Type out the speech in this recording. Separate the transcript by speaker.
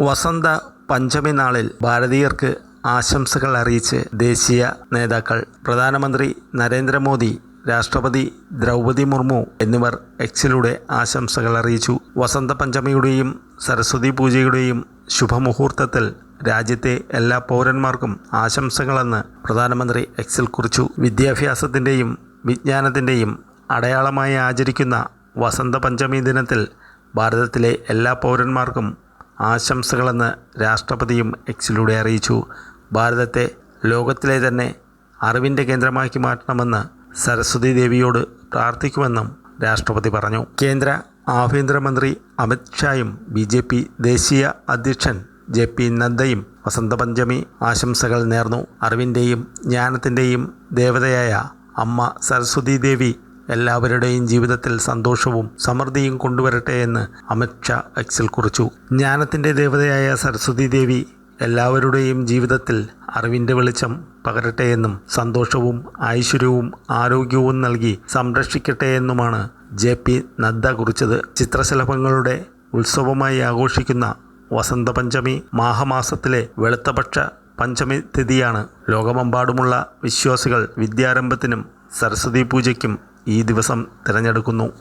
Speaker 1: വസന്ത പഞ്ചമി നാളിൽ ഭാരതീയർക്ക് ആശംസകൾ അറിയിച്ച് ദേശീയ നേതാക്കൾ പ്രധാനമന്ത്രി നരേന്ദ്രമോദി രാഷ്ട്രപതി ദ്രൗപതി മുർമു എന്നിവർ എക്സിലൂടെ ആശംസകൾ അറിയിച്ചു. വസന്ത പഞ്ചമിയുടെയും സരസ്വതി പൂജയുടെയും ശുഭമുഹൂർത്തത്തിൽ രാജ്യത്തെ എല്ലാ പൗരന്മാർക്കും ആശംസകളെന്ന് പ്രധാനമന്ത്രി എക്സിൽ കുറിച്ചു. വിദ്യാഭ്യാസത്തിന്റെയും വിജ്ഞാനത്തിന്റെയും അടയാളമായി ആചരിക്കുന്ന വസന്ത പഞ്ചമി ദിനത്തിൽ ഭാരതത്തിലെ എല്ലാ പൗരന്മാർക്കും ആശംസകളെന്ന് രാഷ്ട്രപതിയും എക്സിലൂടെ അറിയിച്ചു. ഭാരതത്തെ ലോകത്തിലെ തന്നെ അറിവിന്റെ കേന്ദ്രമാക്കി മാറ്റണമെന്ന് സരസ്വതി ദേവിയോട് പ്രാർത്ഥിക്കുമെന്നും രാഷ്ട്രപതി പറഞ്ഞു. കേന്ദ്ര ആഭ്യന്തരമന്ത്രി അമിത് ഷായും ബി ജെ പി ദേശീയ അധ്യക്ഷൻ ജെ പി നദ്ദയും വസന്തപഞ്ചമി ആശംസകൾ നേർന്നു. അറിവിന്റെയും ജ്ഞാനത്തിന്റെയും ദേവതയായ അമ്മ സരസ്വതി ദേവി എല്ലാവരുടെയും ജീവിതത്തിൽ സന്തോഷവും സമൃദ്ധിയും കൊണ്ടുവരട്ടെ എന്ന് അമിത് ഷാ എക്സിൽ കുറിച്ചു. ജ്ഞാനത്തിന്റെ ദേവതയായ സരസ്വതി ദേവി എല്ലാവരുടെയും ജീവിതത്തിൽ അറിവിന്റെ വെളിച്ചം പകരട്ടെ എന്നും സന്തോഷവും ഐശ്വര്യവും ആരോഗ്യവും നൽകി സംരക്ഷിക്കട്ടെ എന്നുമാണ് ജെ പി നദ്ദ കുറിച്ചത്. ചിത്രശലഭങ്ങളുടെ ഉത്സവമായി ആഘോഷിക്കുന്ന വസന്തപഞ്ചമി മാഹമാസത്തിലെ വെളുത്തപക്ഷ പഞ്ചമി തിഥിയാണ്. ലോകമെമ്പാടുമുള്ള വിശ്വാസികൾ വിദ്യാരംഭത്തിനും സരസ്വതി പൂജയ്ക്കും ഈ ദിവസം തിരഞ്ഞെടുക്കുന്നു.